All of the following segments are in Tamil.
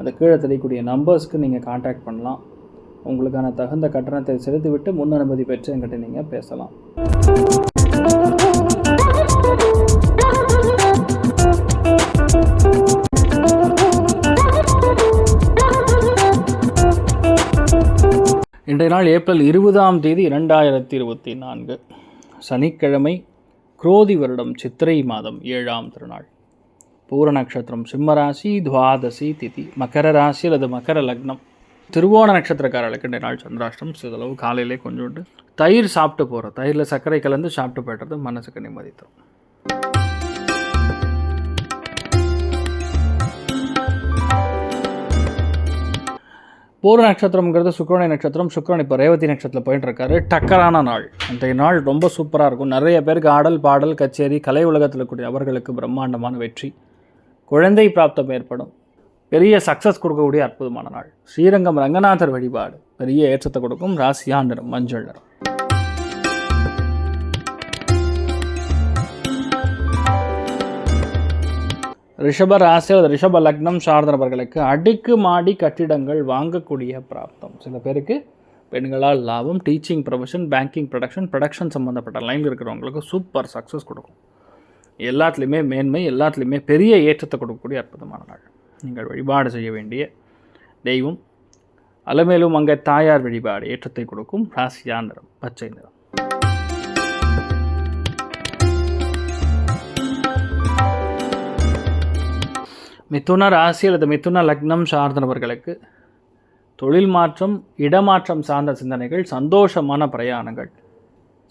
அந்த கீழே தெரியக்கூடிய நம்பர்ஸ்க்கு நீங்கள் காண்டாக்ட் பண்ணலாம். உங்களுக்கான தகுந்த கட்டணத்தை செலுத்திவிட்டு முன் அனுமதி பெற்று என்கிட்ட நீங்கள் பேசலாம். இன்றைய நாள் ஏப்ரல் இருபதாம் தேதி இரண்டாயிரத்தி இருபத்தி நான்கு. சனிக்கிழமை குரோதி வருடம் சித்திரை மாதம் ஏழாம் திருநாள். பூர நட்சத்திரம் சிம்மராசி துவாதசி திதி மகர ராசி அல்லது மகர லக்னம் திருவோண நட்சத்திரக்காரர்களுக்கு இன்றைய நாள் சந்திராஷ்டம் சிறிதளவு காலையிலே கொஞ்சோண்டு தயிர் சாப்பிட்டு போகிறோம் தயிரில் சர்க்கரை கலந்து சாப்பிட்டு போய்டுறது மனசுக்கு நிம்மதி தரும். பூர நட்சத்திரம்ங்கிறது சுக்கரனை நட்சத்திரம் சுக்கரன் இப்போ ரேவதி நட்சத்திரத்தில் போயிட்டு இருக்காரு டக்கரான நாள். அந்த நாள் ரொம்ப சூப்பராக இருக்கும். நிறைய பேருக்கு ஆடல் பாடல் கச்சேரி கலை உலகத்தில் இருக்கக்கூடிய அவர்களுக்கு பிரம்மாண்டமான வெற்றி. குழந்தை பிராப்தம் ஏற்படும். பெரிய சக்ஸஸ் கொடுக்கக்கூடிய அற்புதமான நாள். ஸ்ரீரங்கம் ரங்கநாதர் வழிபாடு. பெரிய ஏற்றத்தை கொடுக்கும் ராசியா மஞ்சள் நிறம் ரிஷப ராசி அல்லது ரிஷப லக்னம் சார்ந்தவர்களுக்கு அடுக்கு மாடி கட்டிடங்கள் வாங்கக்கூடிய பிராப்தம். சில பேருக்கு பெண்களால் லாபம் teaching profession banking production production சம்மந்தப்பட்ட லைனில் இருக்கிறவங்களுக்கு சூப்பர் சக்ஸஸ் கொடுக்கும். எல்லாத்துலேயுமே மேன்மை எல்லாத்துலேயுமே பெரிய ஏற்றத்தை கொடுக்கக்கூடிய அற்புதமான நாள். நீங்கள் வழிபாடு செய்ய வேண்டிய தெய்வம் அலமேலும் அங்கே தாயார் வழிபாடு ஏற்றத்தை கொடுக்கும் ராசியா நிறம் பச்சை நிறம். மிதுன ராசி அல்லது மிதுன லக்னம் சார்ந்தவர்களுக்கு தொழில் மாற்றம் இடமாற்றம் சார்ந்த சிந்தனைகள் சந்தோஷமான பிரயாணங்கள்.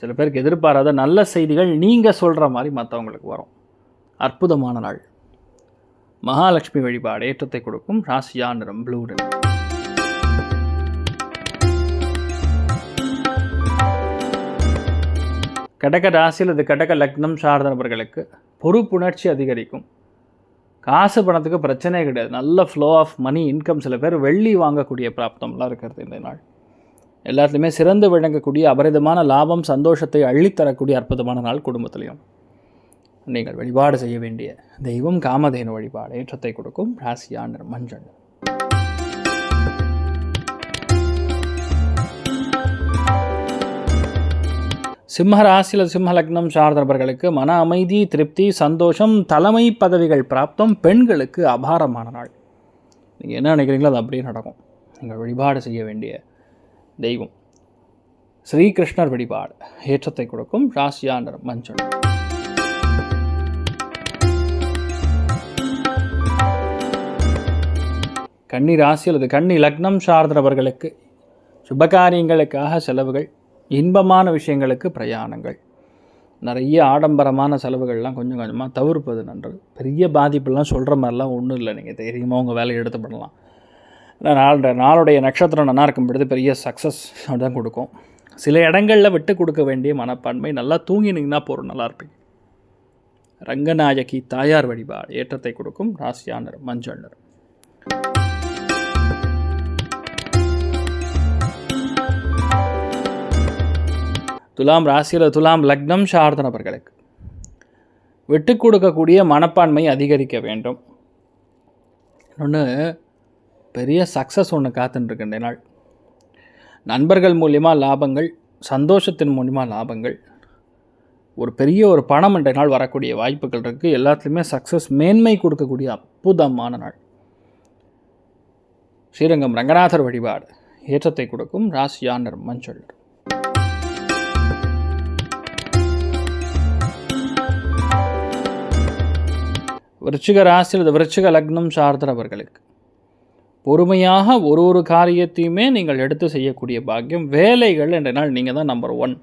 சில பேருக்கு எதிர்பாராத நல்ல செய்திகள் நீங்கள் சொல்கிற மாதிரி மற்றவங்களுக்கு வரும். அற்புதமான நாள். மகாலட்சுமி வழிபாடு ஏற்றத்தை கொடுக்கும் ராசியா நிறம் ப்ளூ நிறம் கடக ராசி அல்லது கடக லக்னம் சார்ந்தவர்களுக்கு பொறுப்புணர்ச்சி அதிகரிக்கும். காசு பணத்துக்கு பிரச்சனையே கிடையாது. நல்ல ஃப்ளோ ஆஃப் மணி இன்கம் சில பேர் வெள்ளி வாங்கக்கூடிய பிராப்தம்லாம் இருக்கிறது இந்த நாள். எல்லாத்துலேயுமே சிறந்து விளங்கக்கூடிய அபரிதமான லாபம் சந்தோஷத்தை அள்ளித்தரக்கூடிய அற்புதமான நாள் குடும்பத்திலையும். நீங்கள் வழிபாடு செய்ய வேண்டிய தெய்வம் காமதேனு வழிபாடு ஏற்றத்தை கொடுக்கும் ராசியான மஞ்சள். சிம்ம ராசியில் சிம்ம லக்னம் சார்ந்தவர்களுக்கு மன அமைதி திருப்தி சந்தோஷம் தலைமை பதவிகள் பிராப்தம் பெண்களுக்கு அபாரமான நாள். நீங்கள் என்ன நினைக்கிறீங்களோ அது அப்படியே நடக்கும். நீங்கள் வழிபாடு செய்ய வேண்டிய தெய்வம். ஸ்ரீகிருஷ்ணர் வழிபாடு. ஏற்றத்தை கொடுக்கும் ராசியா நிறம் மஞ்சள். கன்னி ராசி அல்லது கன்னி லக்னம் சார்ந்தவர்களுக்கு சுபகாரியங்களுக்காக செலவுகள் இன்பமான விஷயங்களுக்கு பிரயாணங்கள். நிறைய ஆடம்பரமான செலவுகள்லாம் கொஞ்சம் கொஞ்சமாக தவிர்ப்பது நன்றது பெரிய பாதிப்புலாம் சொல்கிற மாதிரிலாம் ஒன்றும் இல்லை. நீங்கள் தைரியமாக உங்கள் வேலையை எடுத்து பண்ணலாம். நாள் நாளுடைய நட்சத்திரம் நல்லா இருக்கும் பொழுது பெரிய சக்ஸஸ் தான் கொடுக்கும். சில இடங்களில் விட்டு கொடுக்க வேண்டிய மனப்பான்மை நல்லா தூங்கினீங்கன்னா போகிறோம் நல்லா இருப்பீங்க. ரங்கநாயகி தாயார் வழிபாடு ஏற்றத்தை கொடுக்கும் ராசியானர் மஞ்சள் நிறம் துலாம் ராசியில் துலாம் லக்னம் சார்ந்த நபர்களுக்கு விட்டு கொடுக்கக்கூடிய மனப்பான்மை அதிகரிக்க வேண்டும். இன்னொன்று பெரிய சக்ஸஸ் ஒன்று காத்துட்டுருக்கு இந்த நாள். நண்பர்கள் மூலிமா லாபங்கள் சந்தோஷத்தின் மூலிமா லாபங்கள். ஒரு பெரிய ஒரு பணம் என்ற நாள் வரக்கூடிய வாய்ப்புகள் இருக்குது எல்லாத்துலேயுமே சக்ஸஸ் மேன்மை கொடுக்கக்கூடிய அற்புதமான நாள். ஸ்ரீரங்கம் ரங்கநாதர் வழிபாடு. ஏற்றத்தை கொடுக்கும் ராசியானர் மஞ்சள். விருச்சிக ராசியில் அல்லது விருச்சிக லக்னம் சார்ந்தவர்களுக்கு. பொறுமையாக ஒரு ஒரு காரியத்தையுமே நீங்கள் எடுத்து செய்யக்கூடிய பாக்கியம். வேலைகள் என்ற நாள் நீங்கள் தான் நம்பர் ஒன்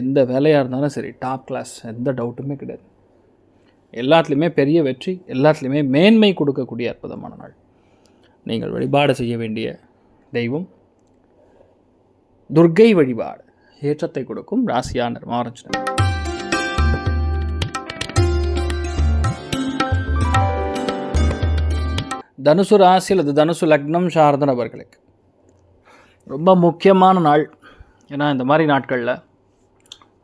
எந்த வேலையாக இருந்தாலும் சரி டாப் கிளாஸ் எந்த டவுட்டுமே கிடையாது. எல்லாத்துலேயுமே பெரிய வெற்றி எல்லாத்துலேயுமே மேன்மை கொடுக்கக்கூடிய அற்புதமான நாள். நீங்கள் வழிபாடு செய்ய வேண்டிய தெய்வம் துர்க்கை வழிபாடு ஏற்றத்தை கொடுக்கும் ராசியான மாரஞ்சனம் தனுசு ராசி அல்லது தனுசு லக்னம் சார்ந்த நபர்களுக்கு ரொம்ப முக்கியமான நாள். ஏன்னா இந்த மாதிரி நாட்களில்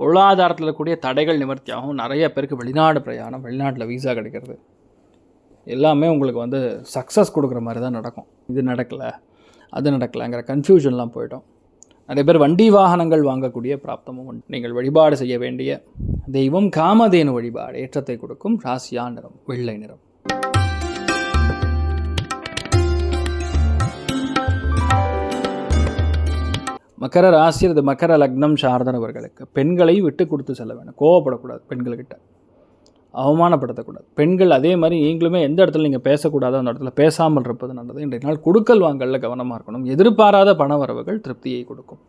பொருளாதாரத்தில் கூடிய தடைகள் நிவர்த்தியாகும். நிறைய பேருக்கு வெளிநாடு பிரயாணம் வெளிநாட்டில் வீசா கிடைக்கிறது. எல்லாமே உங்களுக்கு வந்து சக்ஸஸ் கொடுக்குற மாதிரி தான் நடக்கும். இது நடக்கலை அது நடக்கலைங்கிற கன்ஃபியூஷன்லாம் போயிட்டோம் நிறைய பேர் வண்டி வாகனங்கள் வாங்கக்கூடிய பிராப்தமும் உண்டு. நீங்கள் வழிபாடு செய்ய வேண்டிய தெய்வம் காமதேனு வழிபாடு ஏற்றத்தை கொடுக்கும் ராசியா நிறம் வெள்ளை நிறம். மகர ராசி அல்லது மகர லக்னம் சார்ந்தவர்களுக்கு பெண்களை விட்டு கொடுத்து செல்ல வேணும் கோவப்படக்கூடாது பெண்கள்கிட்ட. அவமானப்படுத்தக்கூடாது. பெண்கள் அதே மாதிரி நீங்களுமே எந்த இடத்துல நீங்கள் பேசக்கூடாதோ அந்த இடத்துல பேசாமல் இருப்பது நல்லது. இன்றைய நாள் கொடுக்கல் வாங்கலில் கவனமாக இருக்கணும். எதிர்பாராத பண வரவுகள் திருப்தியை கொடுக்கும்.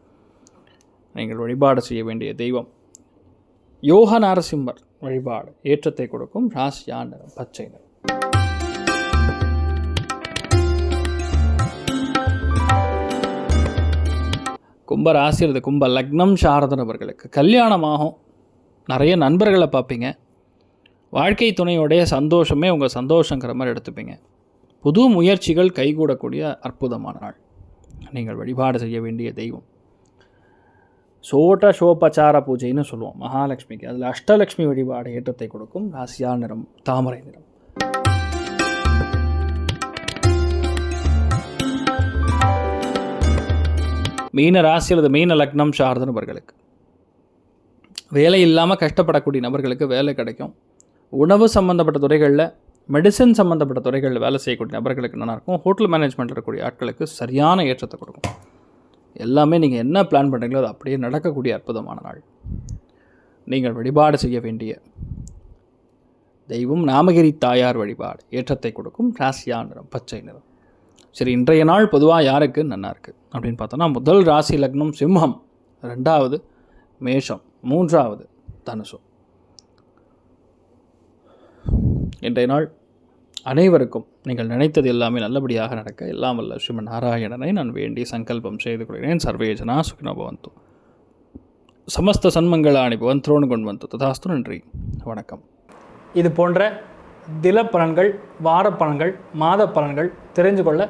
நீங்கள் வழிபாடு செய்ய வேண்டிய தெய்வம். யோக நாரசிம்மர் வழிபாடு ஏற்றத்தை கொடுக்கும். ராசியா நிறம் பச்சை நிறம். கும்ப ராசி கும்ப லக்னம் சாரதனவர்களுக்கு கல்யாணமாகும். நிறைய நண்பர்களை பார்ப்பீங்க. வாழ்க்கை துணையோடைய சந்தோஷமே உங்கள் சந்தோஷங்கிற மாதிரி எடுத்துப்பீங்க. புது முயற்சிகள் கைகூடக்கூடிய அற்புதமான நாள். நீங்கள் வழிபாடு செய்ய வேண்டிய தெய்வம். சோட்ட சோபச்சார பூஜைன்னு சொல்லுவோம். மகாலட்சுமிக்கு. அதில் அஷ்டலக்ஷ்மி வழிபாடு ஏற்றத்தை கொடுக்கும். ராசியா நிறம் தாமரை நிறம். மீன ராசி அல்லது மீன லக்னம் சார்ந்த நபர்களுக்கு வேலை இல்லாமல் கஷ்டப்படக்கூடிய நபர்களுக்கு வேலை கிடைக்கும். உணவு சம்மந்தப்பட்ட துறைகளில் மெடிசன் சம்மந்தப்பட்ட துறைகளில் வேலை செய்யக்கூடிய நபர்களுக்கு நல்லாயிருக்கும் ஹோட்டல் மேனேஜ்மெண்ட் இருக்கக்கூடிய ஆட்களுக்கு சரியான ஏற்றத்தை கொடுக்கும். எல்லாமே நீங்கள் என்ன பிளான் பண்ணுறீங்களோ அது அப்படியே நடக்கக்கூடிய அற்புதமான நாள். நீங்கள் வழிபாடு செய்ய வேண்டிய தெய்வம் நாமகிரி தாயார் வழிபாடு ஏற்றத்தை கொடுக்கும். ராசியா நிறம் பச்சை நிறம். சரி இன்றைய நாள் பொதுவாக யாருக்கு? நல்லா இருக்குது அப்படின்னு பார்த்தோன்னா முதல் ராசி லக்னம் சிம்மம் ரெண்டாவது மேஷம் மூன்றாவது தனுஷம் இன்றைய நாள் அனைவருக்கும் நீங்கள் நினைத்தது எல்லாமே நல்லபடியாக நடக்க எல்லாம் வல்ல ஸ்ரீமன் நாராயணனை நான் வேண்டி சங்கல்பம் செய்து கொள்கிறேன். சர்வேஜனா சுகினபவந்து சமஸ்த சன்மங்களாணி பவந்தோன்னு கொண்டு வந்து ததாஸ்து நன்றி. வணக்கம். இது போன்ற தில பலன்கள் வார பலன்கள் மாத பலன்கள் தெரிஞ்சு கொள்ள